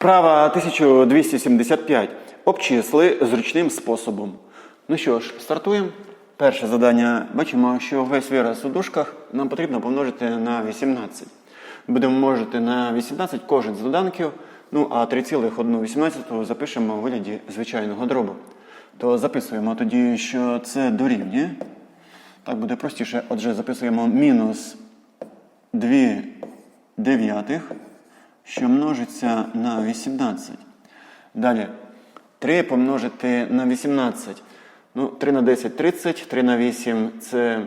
Вправа 1275. Обчисли зручним способом. Ну що ж, стартуємо. Перше завдання. Бачимо, що весь вираз у дужках нам потрібно помножити на 18. Будемо множити на 18 кожен з доданків. Ну а 3,118 запишемо у вигляді звичайного дробу. То записуємо тоді, що це дорівнює. Так буде простіше. Отже, записуємо мінус 2 дев'ятих, що множиться на 18. Далі. 3 помножити на 18. Ну, 3 на 10 30, 3 на 8 це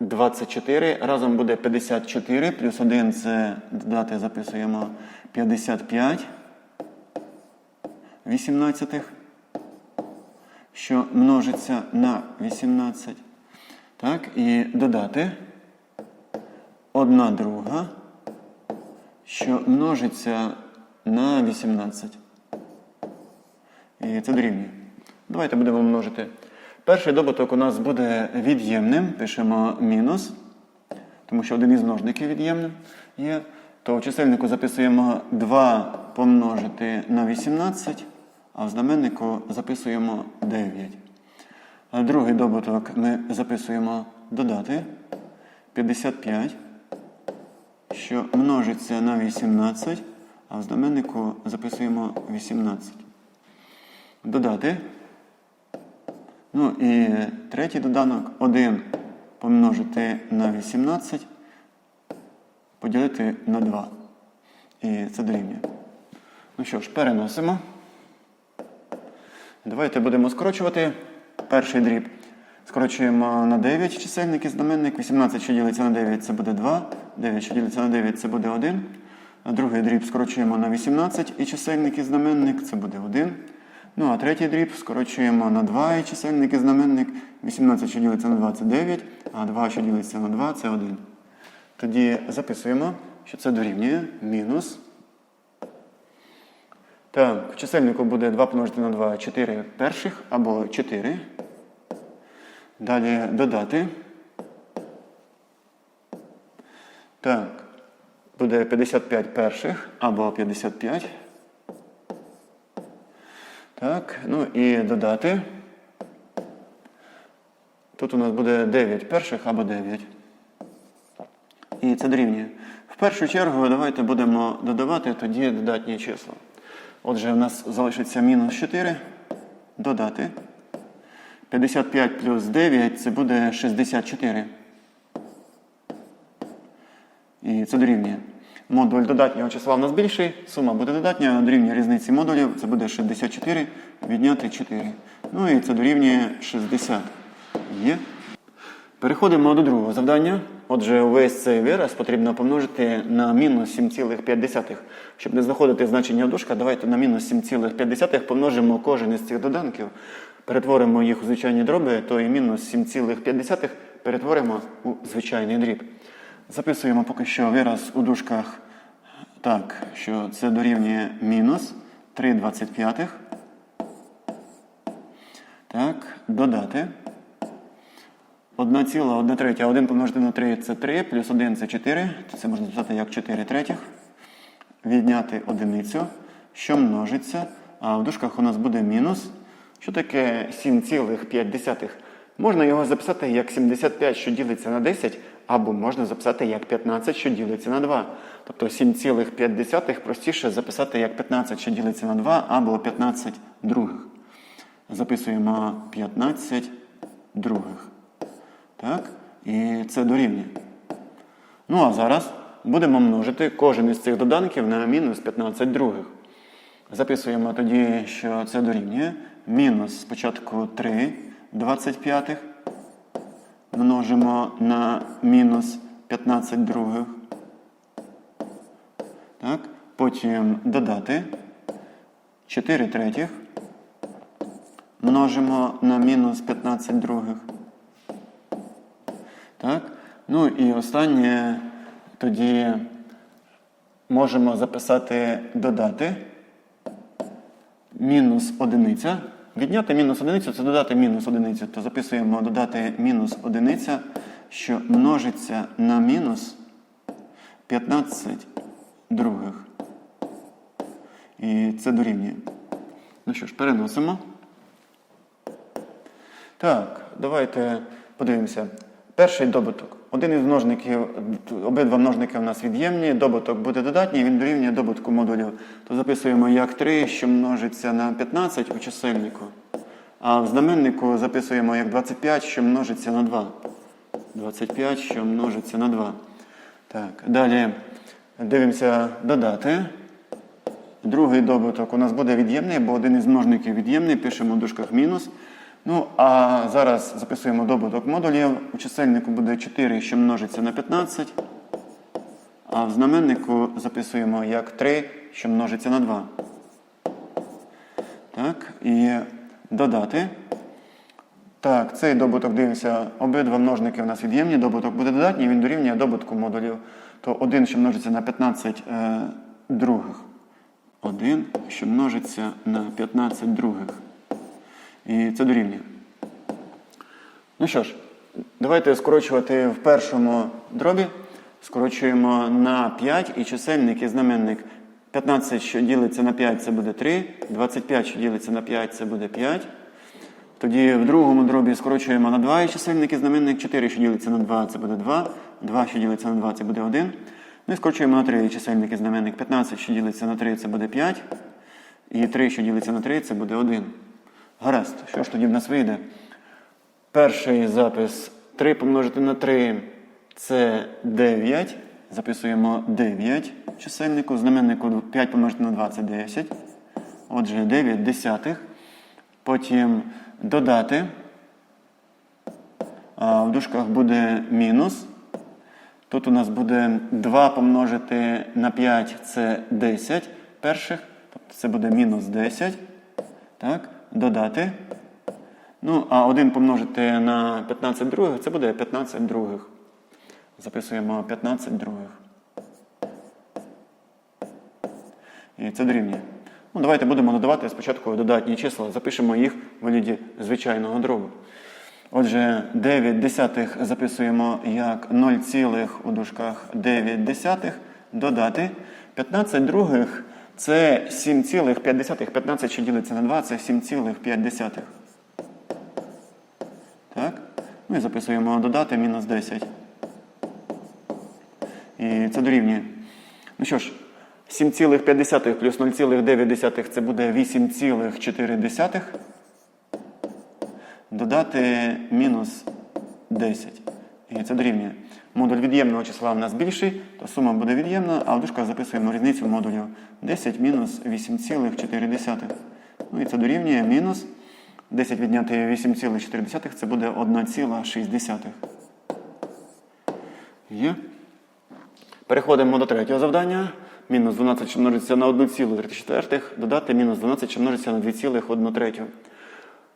24. Разом буде 54, плюс 1 це додати записуємо 55 18, що множиться на 18. Так, і додати 1 друга, що множиться на 18. І це дорівнює. Давайте будемо множити. Перший добуток у нас буде від'ємним. Пишемо мінус, тому що один із множників від'ємним є. То в чисельнику записуємо 2 помножити на 18, а в знаменнику записуємо 9. А другий добуток ми записуємо додати 55, що множиться на 18, а в знаменнику записуємо 18 додати. Ну і третій доданок 1 помножити на 18, поділити на 2. І це дорівнює. Ну що ж, переносимо. Давайте будемо скорочувати перший дріб. Скорочуємо на 9 чисельник і знаменник. 18, що ділиться на 9, це буде 2. 9, що ділиться на 9, це буде 1. Другий дріб скорочуємо на 18 і чисельник і знаменник, це буде 1. Ну, а третій дріб скорочуємо на 2 і чисельник і знаменник. 18, що ділиться на 2, це 9, а 2, що ділиться на 2, це 1. Тоді записуємо, що це дорівнює мінус. Так, чисельнику буде 2 помножити на 2, 4 перших або 4. Далі додати. Так, буде 55 перших або 55. Так, ну і додати. Тут у нас буде 9 перших або 9. І це дорівнює. В першу чергу давайте будемо додавати тоді додатні числа. Отже, у нас залишиться мінус 4. Додати. 55 плюс 9 це буде 64. І це дорівнює. Модуль додатнього числа в нас більший, сума буде додатня, дорівнює різниці модулів, це буде 64, відняти 4. Ну і це дорівнює 60. Є. Переходимо до другого завдання. Отже, увесь цей вираз потрібно помножити на мінус 7,5. Щоб не знаходити значення в дужках, давайте на мінус 7,5 помножимо кожен із цих доданків, перетворимо їх у звичайні дроби, то і мінус 7,5 перетворимо у звичайний дріб. Записуємо поки що вираз у дужках так, що це дорівнює мінус 3,25. Так, додати. 1,1 третя, 1 помножити на 3 це 3, плюс 1 це 4. Це можна записати як 4 третіх. Відняти одиницю, що множиться. А в дужках у нас буде мінус. Що таке 7,5? Можна його записати як 75, що ділиться на 10, або можна записати як 15, що ділиться на 2. Тобто 7,5 простіше записати як 15, що ділиться на 2, або 15 других. Записуємо 15 других. Так? І це дорівнює. Ну, а зараз будемо множити кожен із цих доданків на мінус 15 других. Записуємо тоді, що це дорівнює. Мінус спочатку 3 25 множимо на мінус 15 других. Так? Потім додати 4 третіх. Множимо на мінус 15 других. Так? Ну і останнє тоді можемо записати додати мінус одиниця. Відняти мінус одиницю це додати мінус одиницю. То записуємо додати мінус одиниця, що множиться на мінус 15 других. І це дорівнює. Ну що ж, переносимо. Так, давайте подивимося. Перший добуток. Один із множників, обидва множники у нас від'ємні, добуток буде додатній, він дорівнює добутку модулів. То записуємо як 3, що множиться на 15 у чисельнику. А в знаменнику записуємо як 25, що множиться на 2. 25, що множиться на 2. Так, далі дивимося додати. Другий добуток у нас буде від'ємний, бо один із множників від'ємний, пишемо в дужках мінус. Ну, а зараз записуємо добуток модулів. У чисельнику буде 4, що множиться на 15. А в знаменнику записуємо як 3, що множиться на 2. Так, і додати. Так, цей добуток дивимося, обидва множники у нас від'ємні, добуток буде додатній, він дорівнює добутку модулів. То 1, що множиться на 15 е, других. 1, що множиться на 15 других. І це дорівнює. Ну що ж, давайте скорочувати в першому дробі. Скорочуємо на 5 і чисельник і знаменник. 15, що ділиться на 5, це буде 3. 25, що ділиться на 5, це буде 5. Тоді в другому дробі скорочуємо на 2 і чисельник і знаменник. 4, що ділиться на 2, це буде 2. 2, що ділиться на 2, це буде 1. Ну і скорочуємо на 3 і чисельник і знаменник. 15, що ділиться на 3, це буде 5. І 3, що ділиться на 3, це буде 1. Гаразд, що ж тоді в нас вийде? Перший запис 3 помножити на 3 це 9. Записуємо 9 чисельнику. Знаменнику 5 помножити на 2 це 10. Отже, 9 десятих. Потім додати. А в дужках буде мінус. Тут у нас буде 2 помножити на 5 це 10 перших. Тобто це буде мінус 10. Так, додати. Ну, а 1 помножити на 15 других, це буде 15 других. Записуємо 15 других. І це дорівнює. Ну, давайте будемо додавати спочатку додатні числа. Запишемо їх в вигляді звичайного дробу. Отже, 9 десятих записуємо як 0, у дужках 9 десятих. Додати. 15 других це 7,5. 15, що ділиться на 2, це 7,5. Так? Ну і записуємо додати мінус 10. І це дорівнює. Ну що ж, 7,5 плюс 0,9 це буде 8,4. Додати мінус 10. І це дорівнює. Модуль від'ємного числа в нас більший, то сума буде від'ємна, а в дужках записуємо різницю модулів 10 мінус 8,4. Ну і це дорівнює мінус 10 відняти 8,4 це буде 1,6. Є. Переходимо до третього завдання. Мінус 12, що множиться на 1,34, додати мінус 12, що множиться на 2,1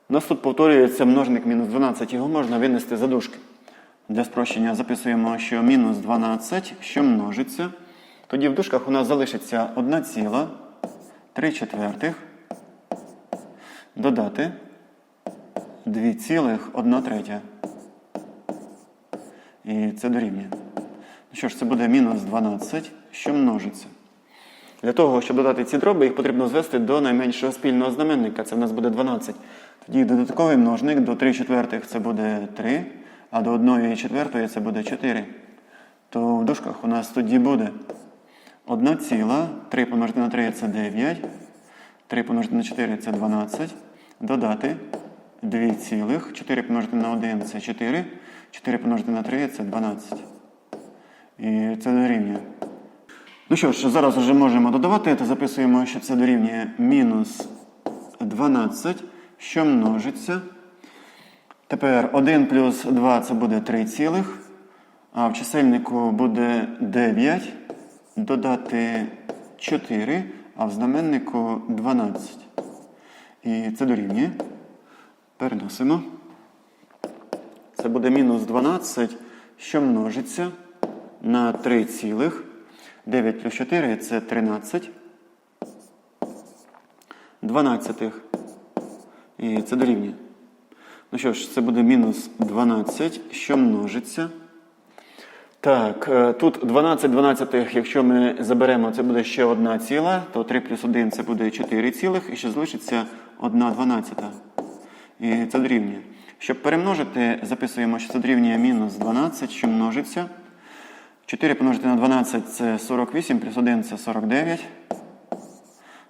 У нас тут повторюється множник мінус 12, його можна винести за дужки. Для спрощення записуємо, що мінус 12, що множиться. Тоді в дужках у нас залишиться 1,3 четвертих. Додати 2,1 третя. І це дорівнює. Ну що ж, це буде мінус 12, що множиться. Для того, щоб додати ці дроби, їх потрібно звести до найменшого спільного знаменника. Це в нас буде 12. Тоді додатковий множник до 3 четвертих це буде 3, а до 1 четвертої це буде 4. То в дужках у нас тоді буде 1 ціла, 3 помножити на 3 це 9, 3 помножити на 4 це 12. Додати 2 цілих, 4 помножити на 1 це 4, 4 помножити на 3 це 12. І це дорівнює. Ну що ж, зараз вже можемо додавати, то записуємо, що це дорівнює мінус 12, що множиться. Тепер 1 плюс 2 це буде 3 цілих. А в чисельнику буде 9. Додати 4, а в знаменнику 12. І це дорівнює. Переносимо. Це буде мінус 12, що множиться на 3 цілих. 9 плюс 4 це 13. 12. І це дорівнює. Ну що ж, це буде мінус 12, що множиться. Так, е, тут 12 дванадцятих, якщо ми заберемо, це буде ще одна ціла, то 3 плюс 1 це буде 4 цілих, і ще залишиться 1 дванадцята. І це дорівнює. Щоб перемножити, записуємо, що це дорівнює мінус 12, що множиться. 4 помножити на 12 це 48, плюс 1 це 49.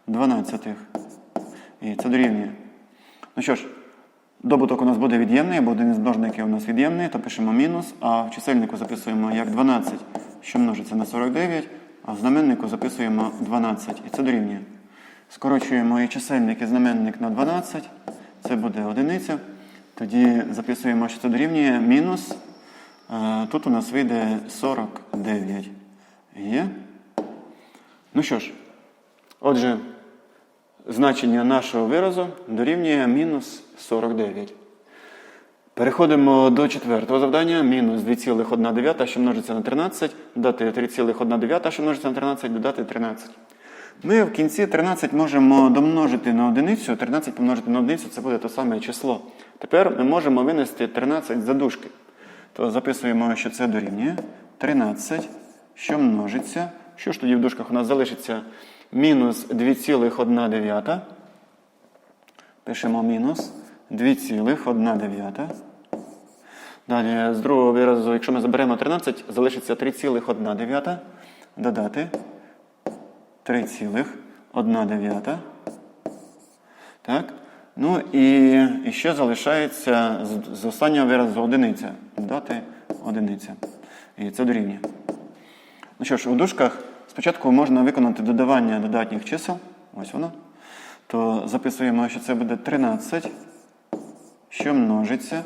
12. І це дорівнює. Ну що ж, добуток у нас буде від'ємний, або один із множників у нас від'ємний, то пишемо мінус, а в чисельнику записуємо як 12, що множиться на 49, а в знаменнику записуємо 12. І це дорівнює. Скорочуємо і чисельник, і знаменник на 12. Це буде одиниця. Тоді записуємо, що це дорівнює мінус. е, Тут у нас вийде 49. Є. Ну що ж, отже, значення нашого виразу дорівнює мінус 49. Переходимо до четвертого завдання. Мінус 2,1, що множиться на 13, додати 3,1, що множиться на 13, додати 13. Ми в кінці 13 можемо домножити на одиницю. 13 помножити на одиницю це буде те саме число. Тепер ми можемо винести 13 за дужки. То записуємо, що це дорівнює 13, що множиться. Що ж тоді в дужках у нас залишиться? Мінус 2,1. Пишемо мінус 2,1. Далі з другого виразу, якщо ми заберемо 13, залишиться 3,1. Додати 3,1. Так. Ну і, і ще залишається з, з останнього виразу одиниця. Додати одиниця. І це дорівнює. Ну що ж, у дужках спочатку можна виконати додавання додатніх чисел. Ось воно. То записуємо, що це буде 13, що множиться,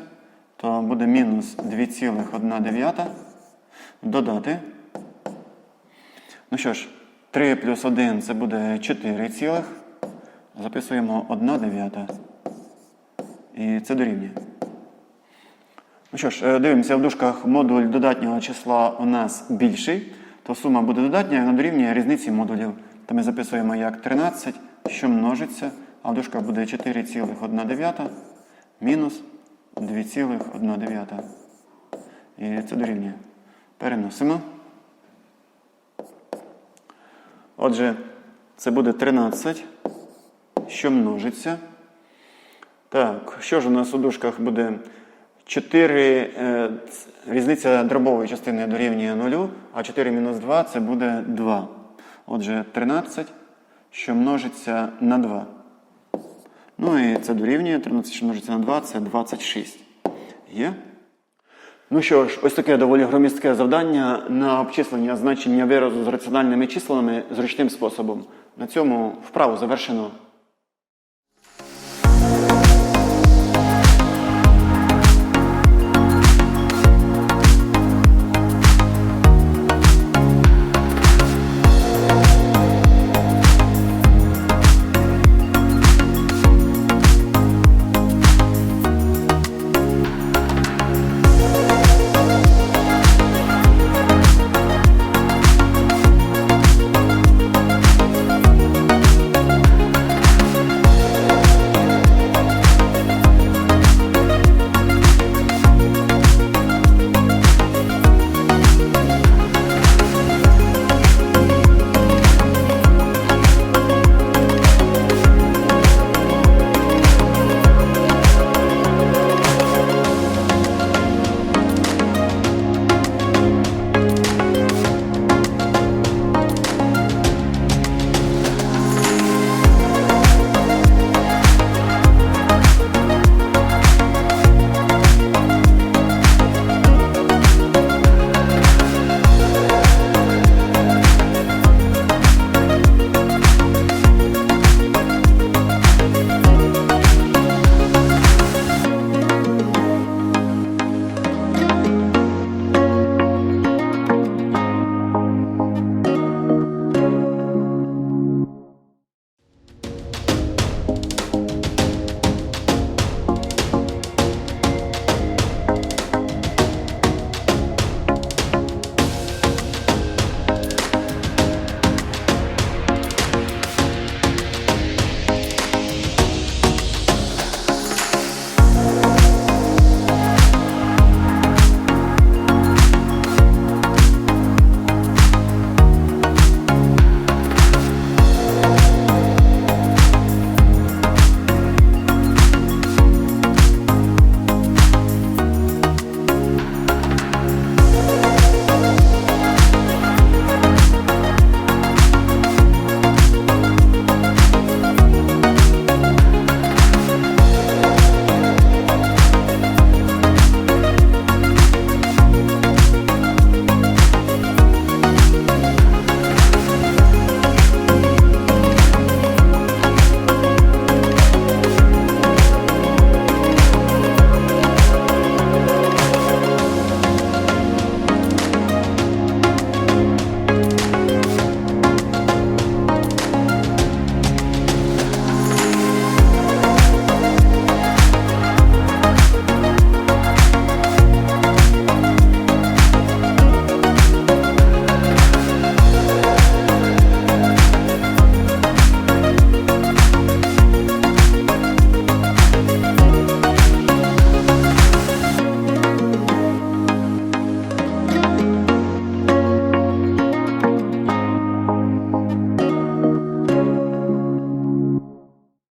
то буде мінус 2,1 додати. Ну що ж, 3 плюс 1 це буде 4 цілих. Записуємо 1 дев'ята. І це дорівнює. Ну що ж, е, дивимося в дужках модуль додатнього числа у нас більший, то сума буде додатня, і вона дорівнює різниці модулів. То ми записуємо як 13, що множиться, а в буде 4,1 мінус 2,1. І це дорівнює. Переносимо. Отже, це буде 13, що множиться. Так, що ж у нас у дужках буде 4, е, різниця дробової частини дорівнює 0, а 4 мінус 2 це буде 2. Отже, 13, що множиться на 2. Ну і це дорівнює 13, що множиться на 2, це 26. Є? Ну що ж, ось таке доволі громістке завдання на обчислення значення виразу з раціональними числами зручним способом. На цьому вправу завершено.